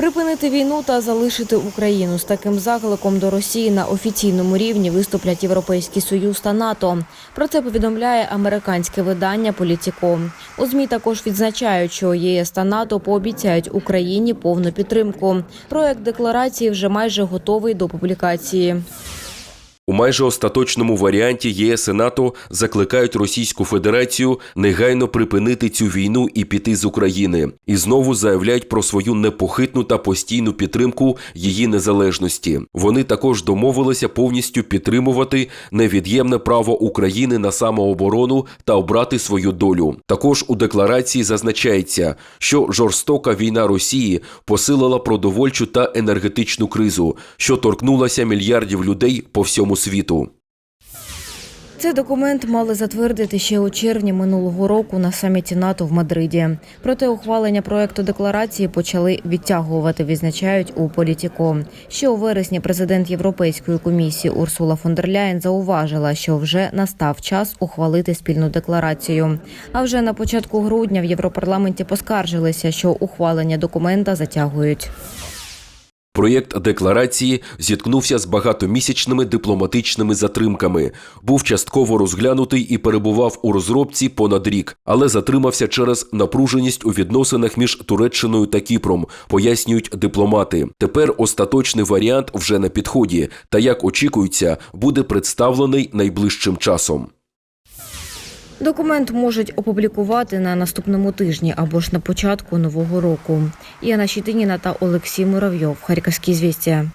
Припинити війну та залишити Україну з таким закликом до Росії на офіційному рівні виступлять Європейський Союз та НАТО. Про це повідомляє американське видання Політіко. У змі також відзначають, що ЄС та НАТО пообіцяють Україні повну підтримку. Проект декларації вже майже готовий до публікації. У майже остаточному варіанті ЄС і НАТО закликають Російську Федерацію негайно припинити цю війну і піти з України, і знову заявляють про свою непохитну та постійну підтримку її незалежності. Вони також домовилися повністю підтримувати невід'ємне право України на самооборону та обрати свою долю. Також у декларації зазначається, що жорстока війна Росії посилила продовольчу та енергетичну кризу, що торкнулася мільярдів людей по всьому світу. Цей документ мали затвердити ще у червні минулого року на саміті НАТО в Мадриді. Проте ухвалення проекту декларації почали відтягувати, відзначають у політіко. Ще у вересні президент Європейської комісії Урсула фон дер Ляєн зауважила, що вже настав час ухвалити спільну декларацію. А вже на початку грудня в Європарламенті поскаржилися, що ухвалення документа затягують. Проєкт декларації зіткнувся з багатомісячними дипломатичними затримками. Був частково розглянутий і перебував у розробці понад рік, але затримався через напруженість у відносинах між Туреччиною та Кіпром, пояснюють дипломати. Тепер остаточний варіант вже на підході, та як очікується, буде представлений найближчим часом. Документ можуть опублікувати на наступному тижні або ж на початку нового року. Яна Щетиніна та Олексій Муравйов. Харківські звістя.